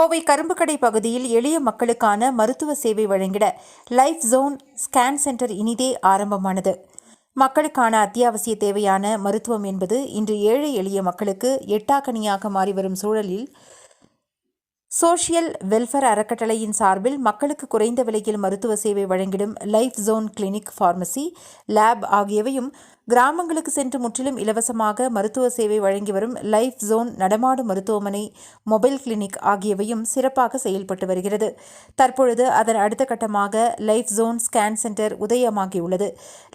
கோவை கரும்புக்கடை பகுதியில் எளிய மக்களுக்கான மருத்துவ சேவை வழங்கிட லைஃப் ஜோன் ஸ்கேன் சென்டர் இனிதே ஆரம்பமானது. மக்களுக்கான அத்தியாவசிய தேவையான மருத்துவம் என்பது இன்று ஏழை எளிய மக்களுக்கு எட்டாக்கனியாக மாறி வரும் சூழலில் சோஷியல் வெல்ஃபேர் அறக்கட்டளையின் சார்பில் மக்களுக்கு குறைந்த விலையில் மருத்துவ சேவை வழங்கிடும் life zone clinic pharmacy lab ஆகியவையும் கிராமங்களுக்கு சென்று முற்றிலும் இலவசமாக மருத்துவ சேவை வழங்கி வரும் லைஃப் ஜோன் நடமாடும் மருத்துவமனை மொபைல் கிளினிக் ஆகியவையும் சிறப்பாக செயல்பட்டு வருகிறது. தற்பொழுது அதன் அடுத்த கட்டமாக லைஃப் ஜோன் ஸ்கேன் சென்டர் உதயமாகியுள்ளது.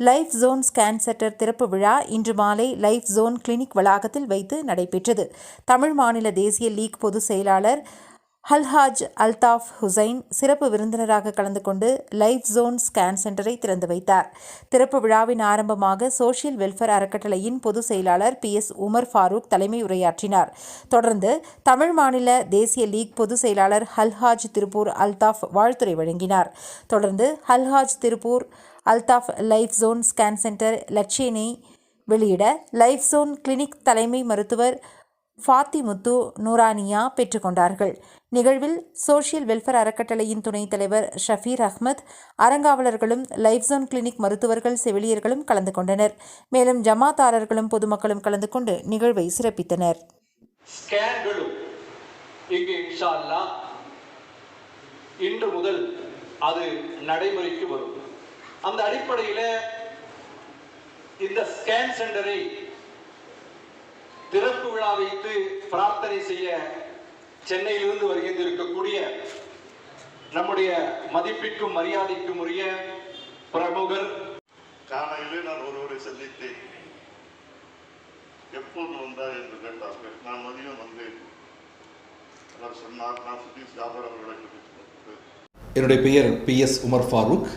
லைஃப் ஜோன் ஸ்கேன் சென்டர் திறப்பு விழா இன்று மாலை லைஃப் ஜோன் கிளினிக் வளாகத்தில் வைத்து நடைபெற்றது. தமிழ் மாநில தேசிய லீக் பொதுச் செயலாளர் ஹல்ஹாஜ் அல்தாஃப் ஹுசைன் சிறப்பு விருந்தினராக கலந்து கொண்டு லைஃப் ஜோன் ஸ்கேன் சென்டரை திறந்து வைத்தார். திறப்பு விழாவின் ஆரம்பமாக சோஷியல் வெல்ஃபேர் அறக்கட்டளையின் பொதுச் செயலாளர் பி. எஸ். உமர் ஃபாரூக் தலைமை உரையாற்றினார். தொடர்ந்து தமிழ் மாநில தேசிய லீக் பொதுச் செயலாளர் ஹல்ஹாஜ் திருப்பூர் அல்தாஃப் வாழ்த்துறை வழங்கினார். தொடர்ந்து ஹல்ஹாஜ் Tiruppur Altaf life zone scan centre லட்சியனை வெளியிட லைஃப் ஜோன் கிளினிக் தலைமை மருத்துவர் ஃபாத்திமுத்து நூரானியா பெற்றுக்கொண்டார்கள் நிகழ்வில் சோஷியல் வெல்ஃபேர் அறக்கட்டளையின் துணைத் தலைவர் ஷஃபீர் அஹ்மத் அறங்காவலர்களும் லைஃப் ஜோன் கிளினிக் மருத்துவர்கள் செவிலியர்களும் கலந்து கொண்டனர். மேலும் ஜமாத்தாரர்களும் பொதுமக்களும் கலந்து கொண்டு நிகழ்வை சிறப்பித்தனர். ஸ்கேன்களும் இங்கு இன்று முதல் அது நடைமுறைக்கு வரும். அந்த அடிப்படையில் இந்த ஸ்கேன் சென்டரை திறப்பு விழா வைத்து பிரார்த்தனை செய்ய சென்னையிலிருந்து வருகின்றிருக்கக்கூடிய நம்முடைய மதிப்பிற்கும் மரியாதைக்கும் உரிய பிரமுகர். காலையிலே நான் ஒருவரை சந்தித்தேன். எப்போது வந்தார் என்று கேட்டார்கள். நான் மதியம் வந்தேன். அவர் சொன்னார் நான் சுதீஷ் ஜாபர் அவர்களை என்னுடைய பெயர் P S Umar Farooq.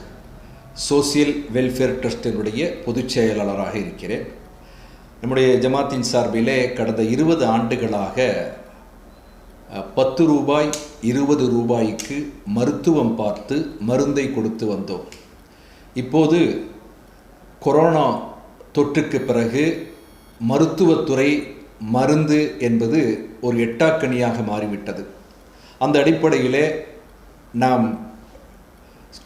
Social welfare ட்ரஸ்டினுடைய பொதுச் செயலாளராக இருக்கிறேன். நம்முடைய ஜமாத்தின் சார்பிலே கடந்த இருபது ஆண்டுகளாக பத்து ரூபாய் இருபது ரூபாய்க்கு மருத்துவம் பார்த்து மருந்தை கொடுத்து வந்தோம். இப்போது கொரோனா தொற்றுக்கு பிறகு மருத்துவத்துறை மருந்து என்பது ஒரு எட்டாக்கனியாக மாறிவிட்டது. அந்த அடிப்படையிலே நாம்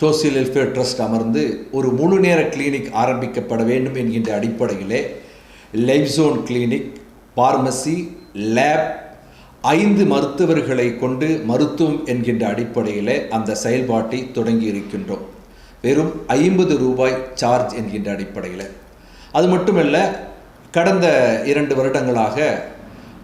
சோசியல் வெல்ஃபேர் ட்ரஸ்ட் அமர்ந்து ஒரு முழு நேர கிளினிக் ஆரம்பிக்கப்பட வேண்டும் என்கின்ற அடிப்படையிலே life zone clinic pharmacy lab ஐந்து மருத்துவர்களை கொண்டு மருத்துவம் என்கின்ற அடிப்படையில் அந்த செயல்பாட்டை தொடங்கி இருக்கின்றோம் வெறும் ஐம்பது ரூபாய் சார்ஜ் என்கின்ற அடிப்படையில். அது மட்டுமல்ல கடந்த இரண்டு வருடங்களாக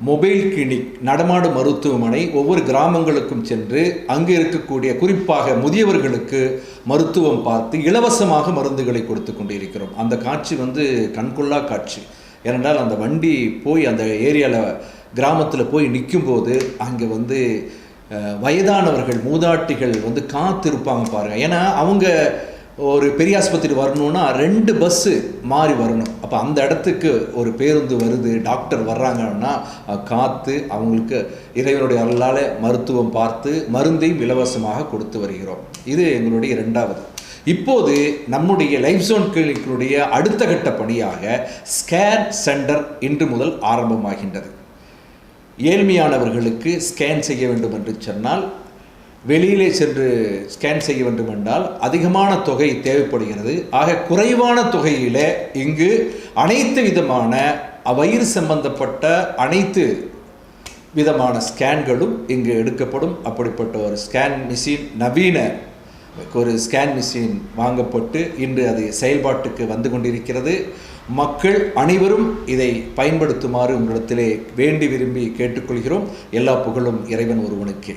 மொபைல் கிளினிக் நடமாடும் மருத்துவமனை ஒவ்வொரு கிராமங்களுக்கும் சென்று அங்கு இருக்கக்கூடிய குறிப்பாக முதியவர்களுக்கு மருத்துவம் பார்த்து இலவசமாக மருந்துகளை கொடுத்து கொண்டிருக்கிறோம். அந்த காட்சி வந்து கண்கொள்ளா காட்சி. ஏனென்றால் அந்த வண்டி போய் அந்த ஏரியாவில் கிராமத்தில் போய் நிற்கும்போது அங்கே வந்து வயதானவர்கள் மூதாட்டிகள் வந்து காத்திருப்பாங்க பாருங்கள் ஏன்னா அவங்க ஒரு பெரிய ஆஸ்பத்திரி வரணும்னா ரெண்டு பஸ்ஸு மாறி வரணும். அப்போ அந்த இடத்துக்கு ஒரு பேருந்து வருது டாக்டர் வர்றாங்கன்னா காற்று காத்து அவங்களுக்கு இறைவனுடைய அருளால் மருத்துவம் பார்த்து மருந்தையும் இலவசமாக கொடுத்து வருகிறோம். இது எங்களுடைய இரண்டாவது இப்போது நம்முடைய லைஃப் ஜோன் கிளினிக்கினுடைய அடுத்த கட்ட பணியாக ஸ்கேன் சென்டர் இன்று முதல் ஆரம்பமாகின்றது. ஏழ்மையானவர்களுக்கு ஸ்கேன் செய்ய வேண்டும் என்று சொன்னால் வெளியிலே சென்று ஸ்கேன் செய்ய வேண்டும் என்றால் அதிகமான தொகை தேவைப்படுகிறது. ஆக குறைவான தொகையில் இங்கு அனைத்து விதமான வயிறு சம்பந்தப்பட்ட அனைத்து விதமான ஸ்கேன்களும் இங்கு எடுக்கப்படும். அப்படிப்பட்ட ஒரு ஸ்கேன் மிஷின் நவீன ஒரு ஸ்கேன் மிஷின் வாங்கப்பட்டு இன்று அது செயல்பாட்டுக்கு வந்து கொண்டிருக்கிறது. மக்கள் அனைவரும் இதை பயன்படுத்துமாறு உங்களிடத்திலே வேண்டி விரும்பி கேட்டுக்கொள்கிறோம். எல்லா புகழும் இறைவன் ஒருவனுக்கே.